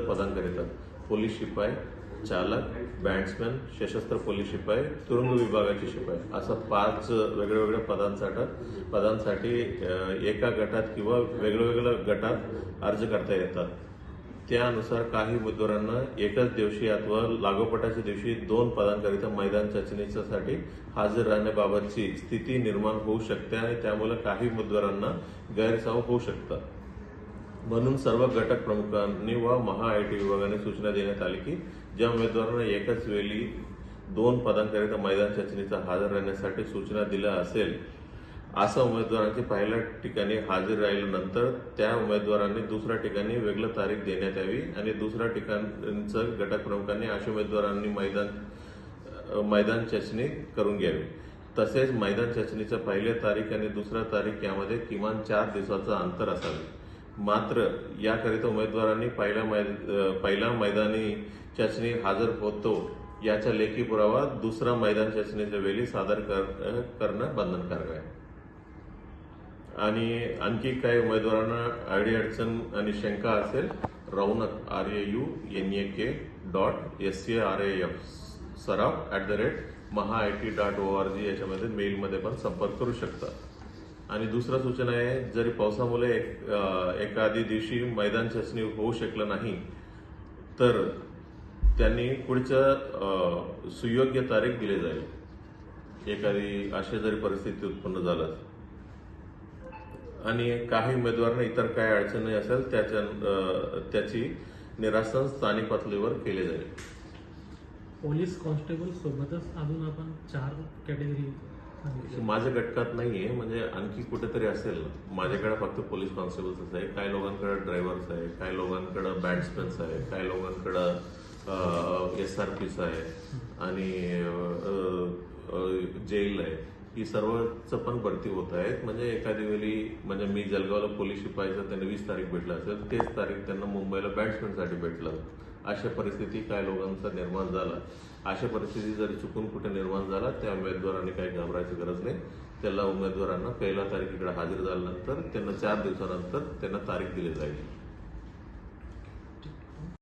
पदांकरिता police शिपाई चालक बँड्समॅन सशस्त्र पोलीस शिपाई तुरुंग विभागाचे शिपाई. असं पाच वेगळ्या वेगळ्या पदांसाठी पदांसाठी एका गटात किंवा वेगळ्यावेगळ्या गटात अर्ज करता येतात. त्यानुसार काही उमेदवारांना एकाच दिवशी अथवा लागोपाठाच्या दिवशी दोन पदांकरिता मैदान चाचणीसाठी हजर राहण्याबाबतची स्थिती निर्माण होऊ शकते आणि त्यामुळे काही उमेदवारांना गैरसमज होऊ शकतात. म्हणून सर्व घटक प्रमुखांनी व महा आय टी विभागाने सूचना देण्यात आली की ज्या उमेदवारांना एकाच वेळी दोन पदांकरिता मैदान चाचणीचा हजर राहण्यासाठी सूचना दिल्या असेल अशा उमेदवारांची पहिल्या ठिकाणी हजर राहिल्यानंतर त्या उमेदवारांनी दुसऱ्या ठिकाणी वेगळं तारीख देण्यात यावी आणि दुसऱ्या ठिकाणचं घटक प्रमुखांनी अशा उमेदवारांनी मैदान मैदान चाचणी करून घ्यावी. तसेच मैदान चाचणीच्या पहिल्या तारीख आणि दुसऱ्या तारीख यामध्ये किमान चार दिवसाचं अंतर असावे. मात्र याकरिता उमेदवारांनी पहिल्या मैद पहिल्या मैदानी चाचणी हजर होतो. याचा लेखी पुरावा दुसरा मैदान चाचणीच्या वेळी सादर कर- करणं बंधनकारक आहे. आणि आणखी काही उमेदवारांना आयडी अडचण आणि शंका असेल Raunak R A U N A K dot S C R A F Saraf at the rate Maha I T dot O R G याच्यामध्ये मेलमध्ये पण संपर्क करू शकता. आणि दुसरा सूचना आहे जरी पावसामुळे एखादी दिवशी मैदान चाचणी होऊ शकलं नाही तर त्यांनी पुढच्या सुयोग्य तारीख दिली जाईल. एखादी अशी जरी परिस्थिती उत्पन्न झालं. आणि काही उमेदवारांना इतर काय अडचणी असेल त्याच्या त्याची निरासन स्थानिक पातळीवर केले जाईल. पोलीस कॉन्स्टेबल सोबतच अजून आपण चार कॅटेगरी माझ्या घटकात नाहीये म्हणजे आणखी कुठेतरी असेल. माझ्याकडे फक्त पोलीस कॉन्स्टेबल्स आहे काही लोकांकडे ड्रायव्हर्स आहे काही लोकांकडे बॅट्समॅन्स आहे काही लोकांकडे एस आर पीस आहे आणि जेल आहे. ही सर्वच पण भरती होत आहेत. म्हणजे एखादी वेळी म्हणजे मी जळगावला पोलीस शिपायचं त्यांना वीस तारीख भेटलं असेल तेच तारीख त्यांना मुंबईला बॅट्समॅनसाठी भेटलं. अशा परिस्थिती काय लोकांचा निर्माण झाला? अशा परिस्थिती जर चुकून कुठे निर्माण झाला त्या उमेदवारांनी काही घाबरायची गरज नाही. त्याला उमेदवारांना पहिल्या तारखेकडे हजर झाल्यानंतर त्यांना चार दिवसानंतर त्यांना तारीख दिली जाईल.